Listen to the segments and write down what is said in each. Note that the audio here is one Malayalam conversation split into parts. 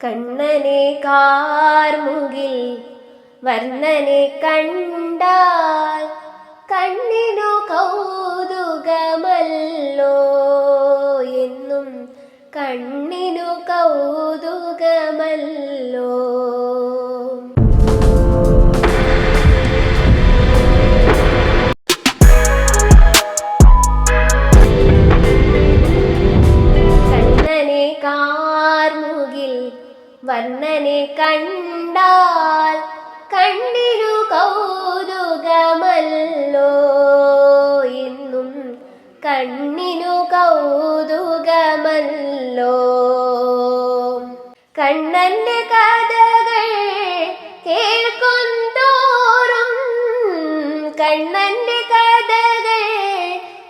കണ്ണനെ കാർമുകിൽ വർണനെ കണ്ടാൽ കണ്ണിനു കൗതുകമല്ലോ. കണ്ണിനു കൗതുകമല്ലോ.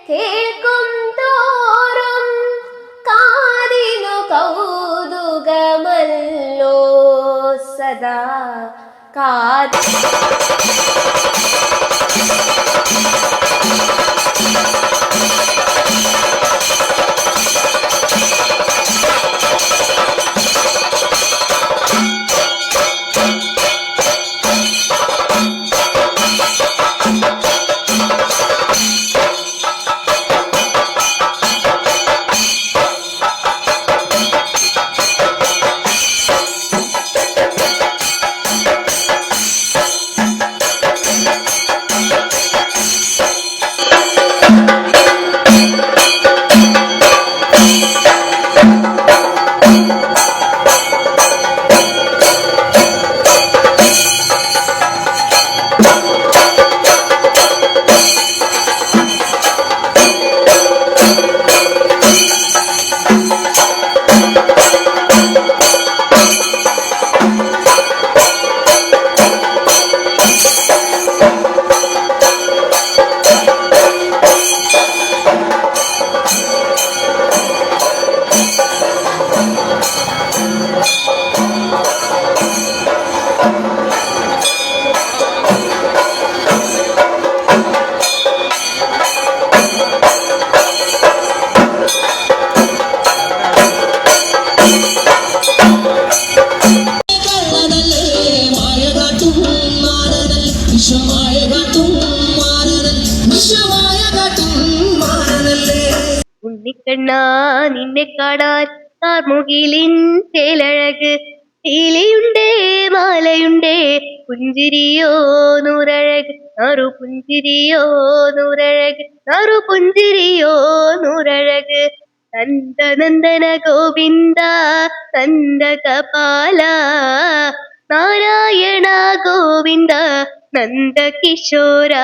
കേൾക്കും തോറും കാതിനു കൗതുകമല്ലോ സദാ കാതി ഉണ്ണിക്കണ്ണാ നിന്നെ കാണാൻ കാർമുകിലിൻ തേലഴക്. തീലയുണ്ടേ മാലയുണ്ടേ പുഞ്ചിരിയോ നൂറഴക്. നറു പുഞ്ചിരിയോ നൂറഴക് നറു പുഞ്ചിരിയോ നൂറഴക്. നന്ദനന്ദന ഗോവിന്ദ നന്ദ കപാല നാരായണ ഗോവിന്ദ നന്ദകിശോര.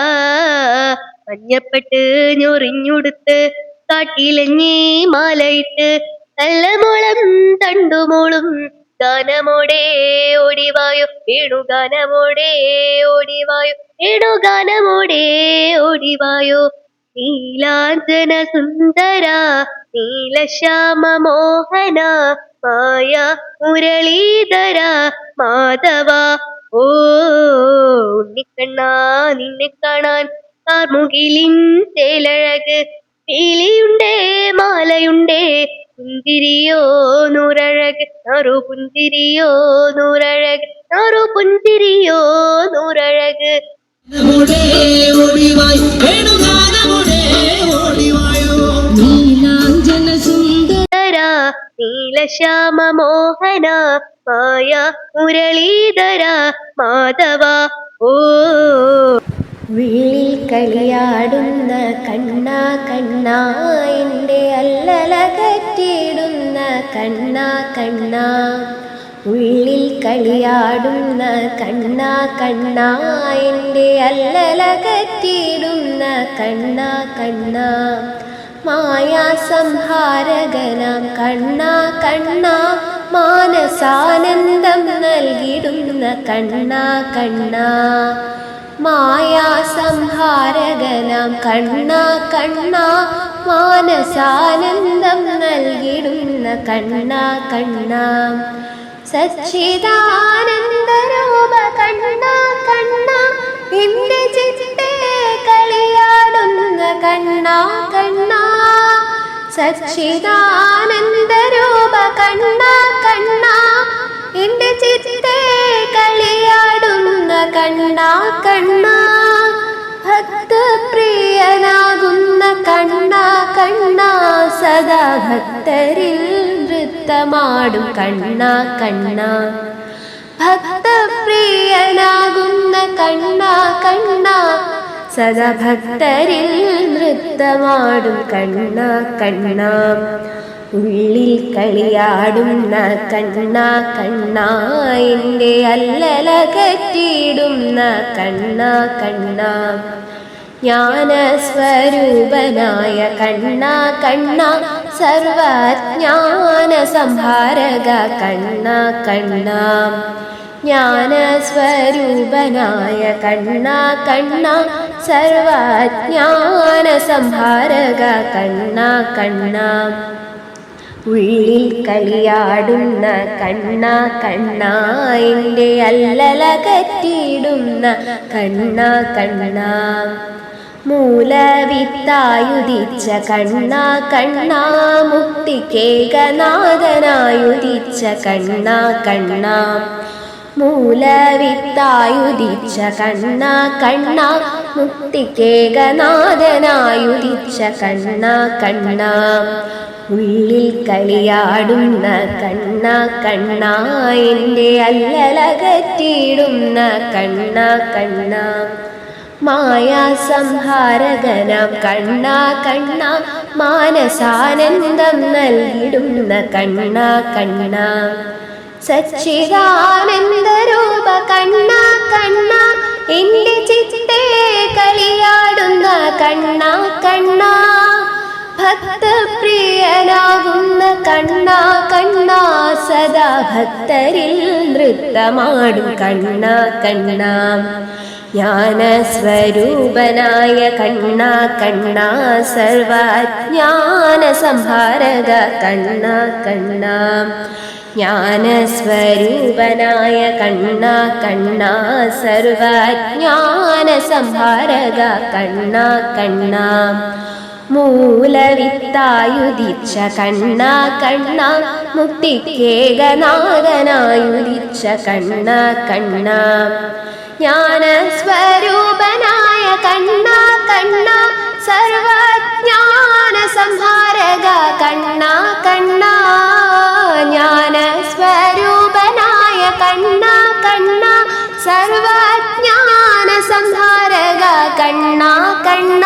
മഞ്ഞപ്പെട്ട് ഞൊറിഞ്ഞുടുത്ത് കാട്ടിലഞ്ഞി മാലയിട്ട് നല്ല മോളം തണ്ടുമോളും ഗാനമോടെ ഓടിവായോ വേണുഗാനമോടെ ഓടിവായോ വേണുഗാനമോടെ ഓടിവായോ. നീലാഞ്ജന സുന്ദര നീലശ്യാമ മോഹന മായ മുരളീധര മാധവ. ഓ ഉണ്ണിക്കണ്ണാ നിന്നെ കാണാൻ കാർമുകിലിൻ തേലഴക് പീലിയുണ്ടേ മാലയുണ്ടേ പുഞ്ചിരിയോ നൂറഴക് നറു പുഞ്ചിരിയോ നൂറഴക് നറു പുഞ്ചിരിയോ നൂറഴക്. ശ്യാമ നീലശ്യാമ മോഹന മായ മുരളീധര മാധവ ഓ. വിള്ളിൽ കളിയാടുന്ന കണ്ണ കണ്ണ എന്റെ അല്ലലകറ്റിടുന്ന കണ്ണ കണ്ണ. ഉള്ളിൽ കളിയാടുന്ന കണ്ണ കണ്ണ എന്റെ അല്ലലകറ്റിടുന്ന കണ്ണ കണ്ണ. മായാസംഹാരകനാം കണ്ണ കണ്ണ മാനസാനന്ദം നൽകിടുന്ന കണ്ണ കണ്ണ. മായാസംഹാരകനാം കണ്ണ കണ്ണ മാനസാനന്ദം നൽകിടുന്ന കണ്ണ കണ്ണ. സച്ചിദാനന്ദരൂപ കണ്ണ കണ്ണ എന്റെ ചിത്തെ കളിയാടുന്ന കണ്ണ കണ്ണ. സച്ചിദാനന്ദരൂപ കണ്ണ കണ്ണ എന്റെ ചിത്തെ സദാ ഭക്തരിൽ നൃത്തമാടും കണ്ണ കണ്ണ. ഭക്തപ്രിയനാകുന്ന കണ്ണ കണ്ണ. സദാ ഭക്തരിൽ നൃത്തമാടും കണ്ണ കണ്ണ. ഉള്ളിൽ കളിയാടുന്ന കണ്ണ കണ്ണ. എന്റെ അല്ലലകറ്റിയിടുന്ന കണ്ണ കണ്ണ. ജ്ഞാനസ്വരൂപനായ കണ്ണ കണ്ണ സർവജ്ഞാന സംഹാരക കണ്ണ കണ്ണ. ജ്ഞാനസ്വരൂപനായ കണ്ണ കണ്ണ സർവജ്ഞാന സംഹാരക കണ്ണ കണ്ണ. ഉള്ളിൽ കളിയാടുന്ന കണ്ണ കണ്ണ എന്റെ അല്ലല കറ്റിയിടുന്ന കണ്ണ കണ്ണ. മൂലവിത്തായുദിച്ച കണ്ണ കണ്ണ മുക്തിക്കേകനാഥനായുദിച്ച കണ്ണ കണ്ണ. മൂലവിത്തായുദിച്ച കണ്ണ കണ്ണ മുക്തിക്കേകനാഥനായുദിച്ച കണ്ണ കണ്ണ. ഉള്ളിൽ കളിയാടുന്ന കണ്ണ കണ്ണ. എന്റെ അല്ലലകറ്റിയിടുന്ന കണ്ണ കണ്ണ. മായാ സംഹാരകനം കണ്ണ കണ്ണ മാനസാനന്ദം നൽകിടുന്ന കണ്ണ കണ്ണ. സച്ചിദാനന്ദരൂപ കണ്ണ കണ്ണ എന്റെ ചിത്തേ കളിയാടുന്ന കണ്ണ കണ്ണ. ഭക്തപ്രിയനാകുന്ന കണ്ണ കണ്ണ സദാ ഭക്തരിൽ നൃത്തമാടും കണ്ണ കണ്ണ. ജ്ഞാനസ്വരൂപനായ കണ്ണ കണ്ണ സർവജ്ഞാന സംഹാരക കണ്ണ കണ്ണ. ജ്ഞാനസ്വരൂപനായ കണ്ണ കണ്ണ സർവജ്ഞാന സംഹാരക കണ്ണ കണ്ണ. മൂലവിത്തായുദിച്ച കണ്ണ കണ്ണ മുക്തിക്കേകനാഥനായുദിച്ച കണ്ണ കണ്ണ. ജ്ഞാനസ്വരൂപനായ കണ്ണ കണ്ണ സർവജ്ഞാന സംഹാരക കണ്ണ കണ്ണ ജ്ഞാനസ്വരൂപനായ കണ്ണ കണ്ണ സർവജ്ഞാന സംഹാരക കണ്ണ കണ്ണ.